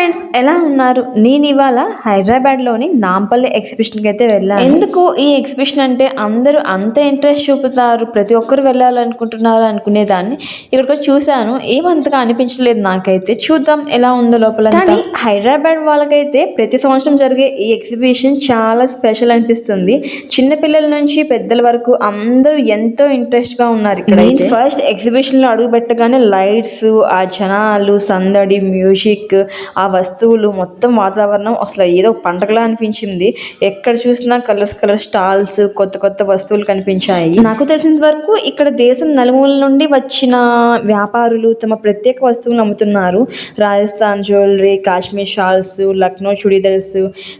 Friends ఎలా ఉన్నారు? నేను ఇవాళ హైదరాబాద్లోని నాంపల్లి ఎగ్జిబిషన్కి అయితే వెళ్ళాను. ఎందుకు? ఈ ఎగ్జిబిషన్ అంటే అందరూ అంత ఇంట్రెస్ట్ చూపుతారు. ప్రతి ఒక్కరు వెళ్ళాలనుకుంటున్నారు అనుకునేదాన్ని. ఇక్కడికి వచ్చి చూశాను. ఏమంతగా అనిపించలేదు నాకైతే. చూద్దాం ఎలా ఉందో లోపల కానీ హైదరాబాద్ వాళ్ళకైతే ప్రతి సంవత్సరం జరిగే ఈ ఎగ్జిబిషన్ చాలా స్పెషల్ అనిపిస్తుంది. చిన్నపిల్లల నుంచి పెద్దల వరకు అందరూ ఎంతో ఇంట్రెస్ట్గా ఉన్నారు ఇక్కడ ఫస్ట్ ఎగ్జిబిషన్లో అడుగు పెట్టగానే లైట్స్ ఆ జనాలు సందడి మ్యూజిక్ ఆ వస్తువులు మొత్తం వాతావరణం అసలు ఏదో పండగలా అనిపించింది. ఎక్కడ చూసినా కలర్స్ కలర్ స్టాల్స్ కొత్త కొత్త వస్తువులు కనిపించాయి. నాకు తెలిసినంత వరకు ఇక్కడ దేశం నలుమూల నుండి వచ్చిన వ్యాపారులు తమ ప్రత్యేక వస్తువులు అమ్ముతున్నారు Rajasthan jewellery Kashmir shawls Lucknow churidars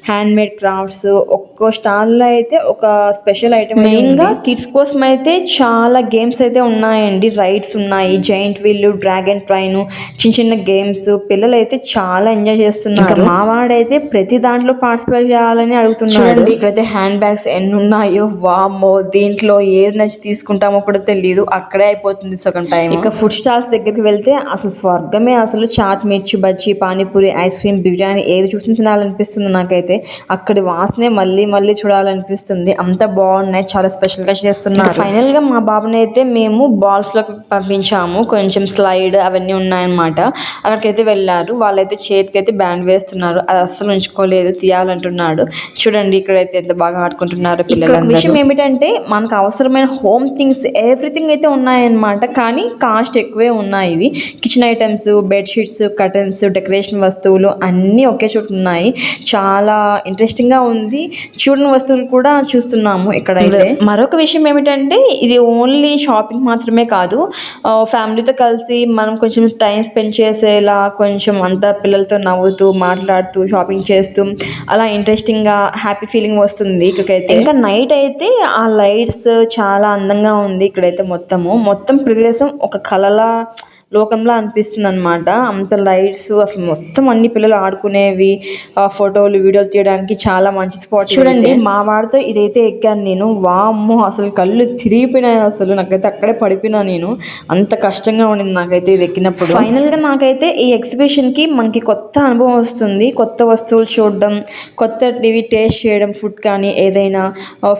hand made crafts ఒక్కో స్టాల్లో అయితే ఒక స్పెషల్ ఐటమ్ మెయిన్గా కిడ్స్ కోసం అయితే చాలా గేమ్స్ అయితే ఉన్నాయండి. రైడ్స్ ఉన్నాయి జైంట్ వీల్ డ్రాగన్ ట్రైన్ చిన్న చిన్న గేమ్స్ పిల్లలు అయితే చాలా ఎంజాయ్ చేస్తున్నారు మా వాడైతే ప్రతి దాంట్లో పార్టిసిపేట్ చేయాలని అడుగుతున్నాడు. ఇక్కడైతే హ్యాండ్ బ్యాగ్స్ ఎన్ని ఉన్నాయో వామ్మో దీంట్లో ఏది నచ్చి తీసుకుంటామో కూడా తెలియదు అక్కడే అయిపోతుంది సగం టైం ఇక ఫుడ్ స్టాల్స్ దగ్గరికి వెళ్తే అసలు స్వర్గమే అసలు చాట్ మిర్చి బజ్జీ పానీపూరి ఐస్ క్రీమ్ బిర్యానీ ఏది చూసిన తినాలనిపిస్తుంది నాకైతే. అక్కడి వాసనే మళ్ళీ మళ్ళీ చూడాలనిపిస్తుంది. అంత బాగున్నాయి చాలా స్పెషల్గా చేస్తున్నారు. ఫైనల్గా మా బాబుని అయితే మేము బాల్స్లోకి పంపించాము. కొంచెం స్లైడ్ అవన్నీ ఉన్నాయన్నమాట. అక్కడికైతే వెళ్ళారు. వాళ్ళైతే చేతికైతే బ్యాండ్ వేస్తున్నారు. అది అస్సలు ఉంచుకోలేదు. తీయాలంటున్నాడు. చూడండి ఇక్కడైతే ఎంత బాగా ఆడుకుంటున్నారు పిల్లలు విషయం ఏమిటంటే మనకు అవసరమైన హోమ్ థింగ్స్ ఎవ్రీథింగ్ అయితే ఉన్నాయన్నమాట. కానీ కాస్ట్ ఎక్కువే ఉన్నాయి ఇవి. Kitchen items bedsheets curtains decoration వస్తువులు అన్నీ ఒకే చోట ఉన్నాయి. చాలా ఇంట్రెస్టింగ్గా ఉంది. చూడని వస్తువులు కూడా చూస్తున్నాము ఇక్కడైతే. మరొక విషయం ఏమిటంటే ఇది ఓన్లీ షాపింగ్ మాత్రమే కాదు. ఫ్యామిలీతో కలిసి మనం కొంచెం టైం స్పెండ్ చేసేలా కొంచెం అంతా పిల్లలతో నవ్వుతూ మాట్లాడుతూ షాపింగ్ చేస్తూ అలా ఇంట్రెస్టింగ్గా హ్యాపీ ఫీలింగ్ వస్తుంది ఇక్కడికైతే. ఇంకా నైట్ అయితే ఆ లైట్స్ చాలా అందంగా ఉంది ఇక్కడైతే మొత్తము. మొత్తం ప్రదేశం ఒక కలలా లోకంలో అనిపిస్తుంది అనమాట అంత లైట్స్ అసలు మొత్తం అన్ని పిల్లలు ఆడుకునేవి ఆ ఫోటోలు వీడియోలు తీయడానికి చాలా మంచి స్పాట్ చూడండి మా వాడితో ఇదైతే ఎక్కాను నేను. వామ్మో అసలు కళ్ళు తిరిగిపోయినాయి అసలు. నాకైతే అక్కడే పడిపోయినా నేను. అంత కష్టంగా ఉండింది నాకైతే ఇది ఎక్కినప్పుడు. ఫైనల్గా నాకైతే ఈ ఎగ్జిబిషన్కి మనకి కొత్త అనుభవం వస్తుంది. కొత్త వస్తువులు చూడడం కొత్త టీవీ టేస్ట్ చేయడం ఫుడ్ కానీ ఏదైనా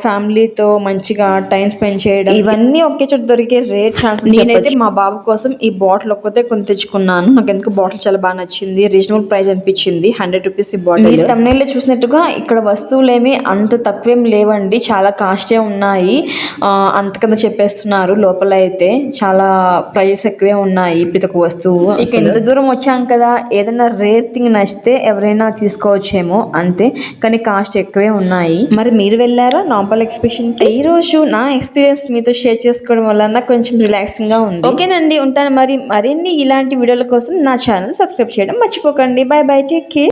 ఫ్యామిలీతో మంచిగా టైం స్పెండ్ చేయడం. ఇవన్నీ ఒకే చోట దొరికే రేట్ ఛాన్స్ నేనైతే మా బాబు కోసం ఈ బాటిల్ ఒక్కతే కొని తెచ్చుకున్నాను నాకు ఎందుకు బాటిల్ చాలా బాగా నచ్చింది. రీజనబుల్ ప్రైస్ అనిపించింది. హండ్రెడ్ రూపీస్ ఈ బాటిల్. తమిళలో చూసినట్టుగా ఇక్కడ వస్తువులేమి అంత తక్కువేం లేవండి. చాలా కాస్టే ఉన్నాయి. ఆ, అంతకన్నా చెప్పేస్తున్నారు లోపల అయితే. చాలా ప్రైజెస్ ఎక్కువే ఉన్నాయి ప్రతి ఒక్క వస్తువు. ఇక ఎంత దూరం వచ్చాం కదా. ఏదైనా రేర్ థింగ్ నచ్చితే ఎవరైనా తీసుకోవచ్చేమో అంతే. కానీ కాస్ట్ ఎక్కువే ఉన్నాయి. మరి మీరు వెళ్ళారా నాంపల్ ఎక్స్ప్రెషన్కి ఈ రోజు నా ఎక్స్పీరియన్స్ మీతో షేర్ చేసుకోవడం వల్ల కొంచెం రిలాక్సింగ్గా ఉంది. ఓకేనండి. ఉంటాను మరి. మరిన్ని ఇలాంటి వీడియోల కోసం నా ఛానల్ సబ్స్క్రైబ్ చేయడం మర్చిపోకండి. Bye bye take care.